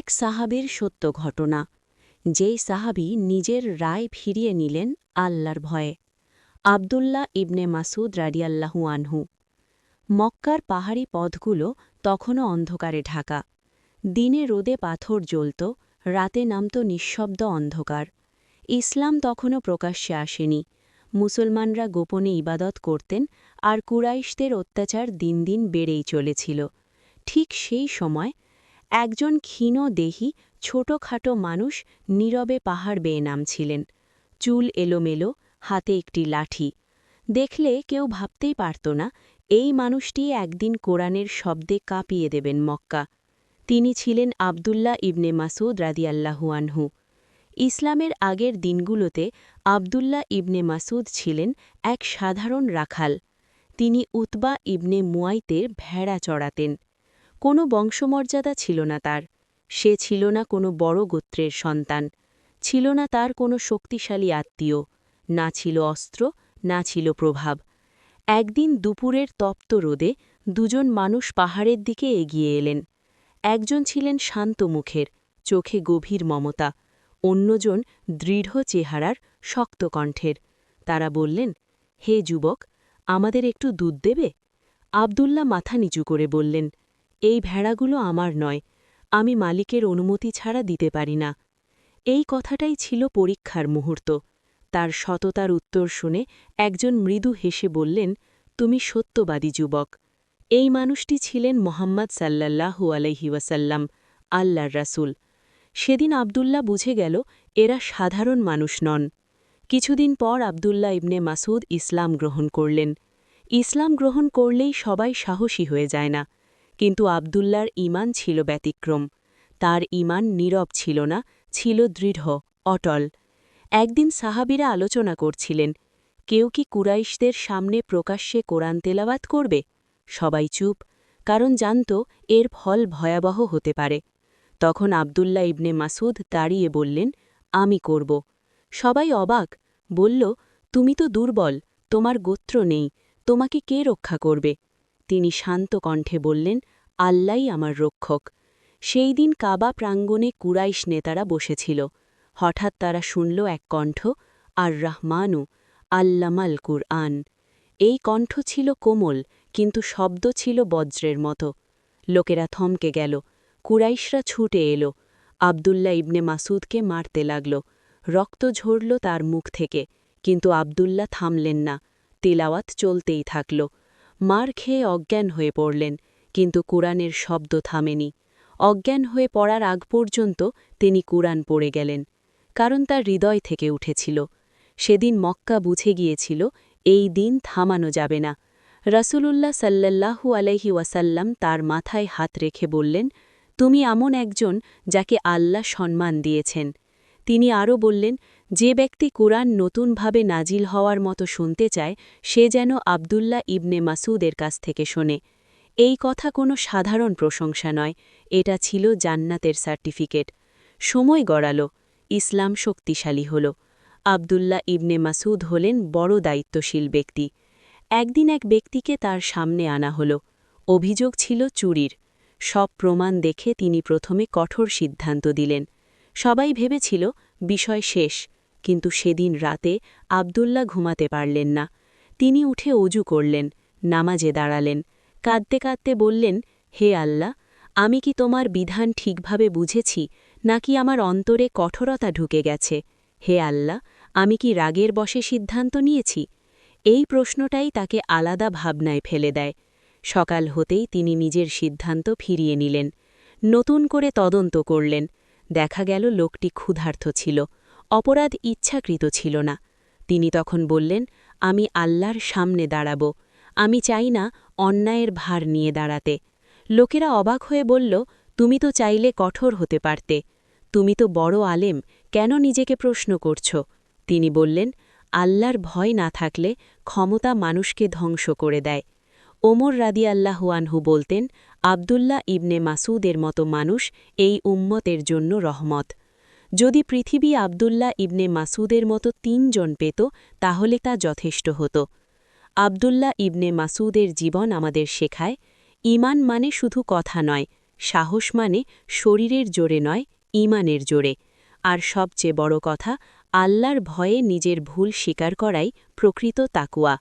এক সাহাবীর সত্য ঘটনা। যেই সাহাবী নিজের রায় ফিরিয়ে নিলেন আল্লাহর ভয়ে। আবদুল্লাহ ইবনে মাসুদ রাডিয়াল্লাহু আনহু। মক্কার পাহাড়ি পথগুলো তখনও অন্ধকারে ঢাকা। দিনে রোদে পাথর জ্বলত, রাতে নামত নিঃশব্দ অন্ধকার। ইসলাম তখনও প্রকাশ্যে আসেনি। মুসলমানরা গোপনে ইবাদত করতেন আর কুরাইশদের অত্যাচার দিন দিন বেড়েই চলেছিল। ঠিক সেই সময় একজন ক্ষীণ দেহি, ছোটখাটো মানুষ নীরবে পাহাড় বেয়ে নামছিলেন। চুল এলোমেলো, হাতে একটি লাঠি। দেখলে কেউ ভাবতেই পারত না, এই মানুষটি একদিন কোরআনের শব্দে কাঁপিয়ে দেবেন মক্কা। তিনি ছিলেন আবদুল্লাহ ইবনে মাসুদ রাদিয়াল্লাহু আনহু। ইসলামের আগের দিনগুলোতে আবদুল্লাহ ইবনে মাসুদ ছিলেন এক সাধারণ রাখাল। তিনি উতবা ইবনে মুয়াইতের ভেড়া চড়াতেন। কোনো বংশমর্যাদা ছিল না তার। সে ছিল না কোনো বড় গোত্রের সন্তান, ছিল না তার কোনো শক্তিশালী আত্মীয়, না ছিল অস্ত্র, না ছিল প্রভাব। একদিন দুপুরের তপ্ত রোদে দুজন মানুষ পাহাড়ের দিকে এগিয়ে এলেন। একজন ছিলেন শান্ত মুখের, চোখে গভীর মমতা, অন্যজন দৃঢ় চেহারার, শক্ত কণ্ঠের। তারা বললেন, হে যুবক, আমাদের একটু দুধ দেবে? আবদুল্লা মাথা নিচু করে বললেন এই ভেড়াগুলো আমার নয়, আমি মালিকের অনুমতি ছাড়া দিতে পারি না। এই কথাটাই ছিল পরীক্ষার মুহূর্ত। তার সততার উত্তর শুনে একজন মৃদু হেসে বললেন, তুমি সত্যবাদী যুবক। এই মানুষটি ছিলেন মোহাম্মদ সাল্লাল্লাহু আলহি ওয়াসাল্লাম, আল্লাহর রাসুল। সেদিন আবদুল্লাহ বুঝে গেল, এরা সাধারণ মানুষ নন। কিছুদিন পর আবদুল্লাহ ইবনে মাসুদ ইসলাম গ্রহণ করলেন। ইসলাম গ্রহণ করলেই সবাই সাহসী হয়ে যায় না। কিন্তু আবদুল্লার ইমান ছিল ব্যতিক্রম। তার ইমান নীরব ছিল না, ছিল দৃঢ়, অটল। একদিন সাহাবিরা আলোচনা করছিলেন, কেউ কি কুরাইশদের সামনে প্রকাশ্যে কোরআন তেলাওয়াত করবে? সবাই চুপ, কারণ জানত এর ফল ভয়াবহ হতে পারে। তখন আবদুল্লাহ ইবনে মাসুদ দাঁড়িয়ে বললেন, আমি করব। সবাই অবাক, বলল, তুমি তো দুর্বল, তোমার গোত্র নেই, তোমাকে কে রক্ষা করবে? তিনি শান্ত কণ্ঠে বললেন আল্লাই আমার রক্ষক। সেই দিন কাবা প্রাঙ্গণে কুরাইশ নেতারা বসেছিল। হঠাৎ তারা শুনল এক কণ্ঠ, আর রাহমানু আল্লামাল কুরআন। এই কণ্ঠ ছিল কোমল, কিন্তু শব্দ ছিল বজ্রের মতো। লোকেরা থমকে গেল। কুরাইশরা ছুটে এলো। আবদুল্লা ইবনে মাসুদকে মারতে লাগল। রক্ত ঝরল তার মুখ থেকে, কিন্তু আবদুল্লা থামলেন না। তেলাওয়াত চলতেই থাকল। মার খেয়ে অজ্ঞান হয়ে পড়লেন, কিন্তু কুরআনের শব্দ থামেনি। অজ্ঞান হয়ে পড়ার আগ পর্যন্ত তিনি কুরআন পড়ে গেলেন, কারণ তার হৃদয় থেকে উঠেছিল। সেদিন মক্কা বুঝে গিয়েছিল, এই দিন থামানো যাবে না। রাসূলুল্লাহ সাল্লাল্লাহু আলহি ওয়াসাল্লাম তার মাথায় হাত রেখে বললেন, তুমি এমন একজন যাকে আল্লাহ সম্মান দিয়েছেন। তিনি আরও বললেন যে ব্যক্তি কুরআন নতুনভাবে নাজিল হওয়ার মতো শুনতে চায়, সে যেন আবদুল্লাহ ইবনে মাসুদের কাছ থেকে শোনে। এই কথা কোনো সাধারণ প্রশংসা নয়, এটা ছিল জান্নাতের সার্টিফিকেট। সময় গড়াল, ইসলাম শক্তিশালী হল। আবদুল্লাহ ইবনে মাসুদ হলেন বড় দায়িত্বশীল ব্যক্তি। একদিন এক ব্যক্তিকে তার সামনে আনা হল। অভিযোগ ছিল চুরির। সব প্রমাণ দেখে তিনি প্রথমে কঠোর সিদ্ধান্ত দিলেন। সবাই ভেবেছিল, বিষয় শেষ। কিন্তু সেদিন রাতে আবদুল্লাহ ঘুমাতে পারলেন না। তিনি উঠে অজু করলেন, নামাজে দাঁড়ালেন। কাঁদতে কাঁদতে বললেন, হে আল্লাহ, আমি কি তোমার বিধান ঠিকভাবে বুঝেছি, নাকি আমার অন্তরে কঠোরতা ঢুকে গেছে? হে আল্লাহ, আমি কি রাগের বসে সিদ্ধান্ত নিয়েছি? এই প্রশ্নটাই তাকে আলাদা ভাবনায় ফেলে দেয়। সকাল হতেই তিনি নিজের সিদ্ধান্ত ফিরিয়ে নিলেন। নতুন করে তদন্ত করলেন। দেখা গেল লোকটি ক্ষুধার্থ ছিল। অপরাধ ইচ্ছাকৃত ছিল না। তিনি তখন বললেন, আমি আল্লাহর সামনে দাঁড়াব। আমি চাই না অন্যায়ের ভার নিয়ে দাঁড়াতে। লোকেরা অবাক হয়ে বলল, তুমি তো চাইলে কঠোর হতে পারতে। তুমি তো বড় আলেম, কেন নিজেকে প্রশ্ন করছ? তিনি বললেন, আল্লাহর ভয় না থাকলে ক্ষমতা মানুষকে ধ্বংস করে দেয়। ওমর রাদি আল্লাহুয়ানহু বলতেন, আবদুল্লাহ ইবনে মাসুদের মতো মানুষ এই উম্মতের জন্য রহমত। যদি পৃথিবী আবদুল্লাহ ইবনে মাসুদের মতো তিনজন পেত, তাহলে তা যথেষ্ট হতো। আবদুল্লাহ ইবনে মাসুদের জীবন আমাদের শেখায়, ইমান মানে শুধু কথা নয়, সাহস মানে শরীরের জোরে নয়, ইমানের জোরে। আর সবচেয়ে বড় কথা, আল্লাহর ভয়ে নিজের ভুল স্বীকার করাই প্রকৃত তাকুয়া।